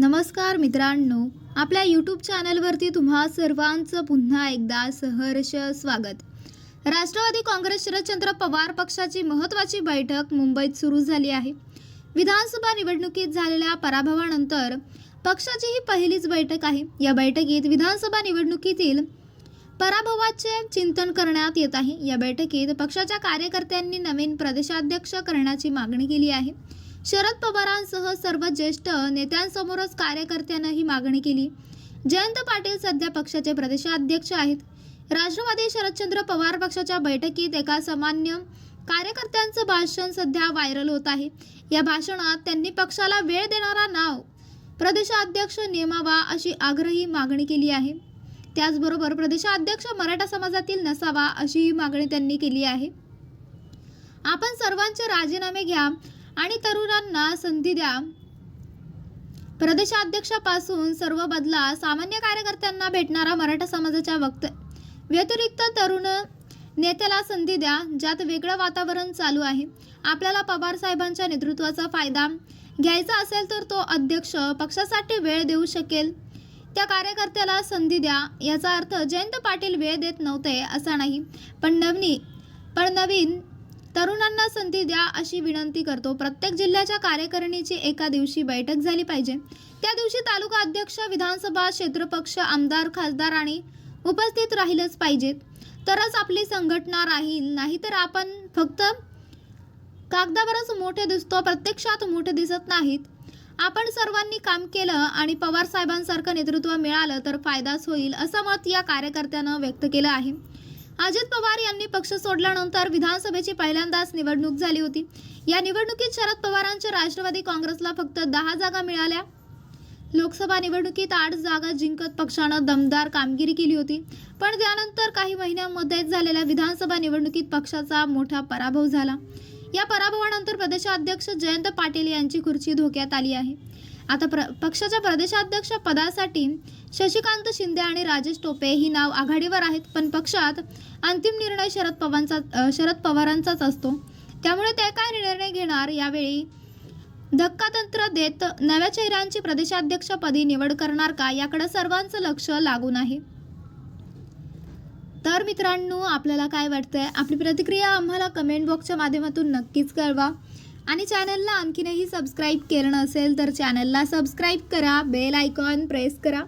नमस्कार मित्रांनो आपल्या यूट्यूब चॅनलवरती तुम्हा सर्वांचं पुन्हा एकदा सहर्ष स्वागत. राष्ट्रवादी काँग्रेस शरदचंद्र पवार पक्षाची महत्त्वाची बैठक मुंबईत सुरू झाली आहे. विधानसभा निवडणुकीत झालेल्या पराभवानंतर पक्षाची ही पहिलीच बैठक आहे. या बैठकीत विधानसभा निवडणुकीतील पराभवाचे चिंतन करण्यात येत आहे. या बैठकीत पक्षाच्या कार्यकर्त्यांनी नवीन प्रदेशाध्यक्ष करण्याची मागणी केली आहे. शरद पवारांसह सर्व ज्येष्ठ नेत्यांसमोरच कार्यकर्त्यानं ही मागणी केली. जयंत पाटील सध्या पक्षाचे प्रदेशाध्यक्ष आहेत. राष्ट्रवादी शरदचंद्र पवार पक्षाच्या बैठकीत एका सामान्य कार्यकर्त्यांचं भाषण सध्या व्हायरल होत आहे. या भाषणात त्यांनी पक्षाला वेळ देणारा नाव प्रदेशाध्यक्ष नेमावा अशी आग्रही मागणी केली आहे. त्याचबरोबर प्रदेशाध्यक्ष मराठा समाजातील नसावा अशीही मागणी त्यांनी केली आहे. आपण सर्वांचे राजीनामे घ्या. आणि तरुणांना संधी द्या. प्रदेशाध्यक्षापासून सर्व बदला सामान्य कार्यकर्त्यांना भेटणारा मराठा समाजाच्या वक्त. व्यतिरिक्त तरुण नेत्याला संधी द्या ज्यात वेगळं वातावरण चालू आहे. आपल्याला पवार साहेबांच्या नेतृत्वाचा फायदा घ्यायचा असेल तर तो अध्यक्ष पक्षासाठी वेळ देऊ शकेल. त्या कार्यकर्त्याला संधी द्या याचा अर्थ जयंत पाटील वेळ देत नव्हते असा नाही. पण नवनी पण नवीन तरुणांना संधी द्या अशी विनंती करतो. प्रत्येक जिल्ह्याच्या कार्यकारिणीची एका दिवशी बैठक झाली पाहिजे. त्या दिवशी तालुका अध्यक्ष विधानसभा क्षेत्रपक्ष आमदार खासदार आणि उपस्थित राहिलंच पाहिजेत. तरच आपली संघटना राहील. नाहीतर आपण फक्त कागदावरच मोठे दिसतो प्रत्यक्षात मोठे दिसत नाहीत. आपण सर्वांनी काम केलं आणि पवार साहेबांसारखं नेतृत्व मिळालं तर फायदाच होईल असं मत या कार्यकर्त्यानं व्यक्त केलं आहे. अजित पवार यांनी पक्ष सोडल्यानंतर विधानसभेची पहिल्यांदाच निवडणूक झाली होती. या निवडणुकीत शरद पवारांच्या राष्ट्रवादी काँग्रेसला फक्त दहा जागा मिळाल्या. लोकसभा निवडणुकीत आठ जागा जिंकत पक्षानं दमदार कामगिरी केली होती. पण त्यानंतर काही महिन्यांमध्येच झालेल्या विधानसभा निवडणुकीत पक्षाचा मोठा पराभव झाला. या पराभवानंतर प्रदेशाध्यक्ष जयंत पाटील यांची खुर्ची धोक्यात आली आहे. आता प्र पक्षाच्या प्रदेशाध्यक्ष पदासाठी शशिकांत शिंदे आणि राजेश टोपे ही नाव आघाडीवर आहेत पण पक्षात अंतिम निर्णय शरद पवारांचा शरद पवारांचाच असतो. त्यामुळे ते काय निर्णय घेणार यावेळी धक्कातंत्र देत नव्या चेहऱ्यांची प्रदेशाध्यक्षपदी निवड करणार का याकडे सर्वांचं लक्ष लागून आहे. तर मित्रांनो आपल्याला काय वाटतंय? आपली प्रतिक्रिया आम्हाला कमेंट बॉक्सच्या माध्यमातून नक्कीच कळवा. आणि चॅनलला आणखीनही सबस्क्राईब केलं नसेल तर चॅनलला सबस्क्राईब करा बेल आयकॉन प्रेस करा.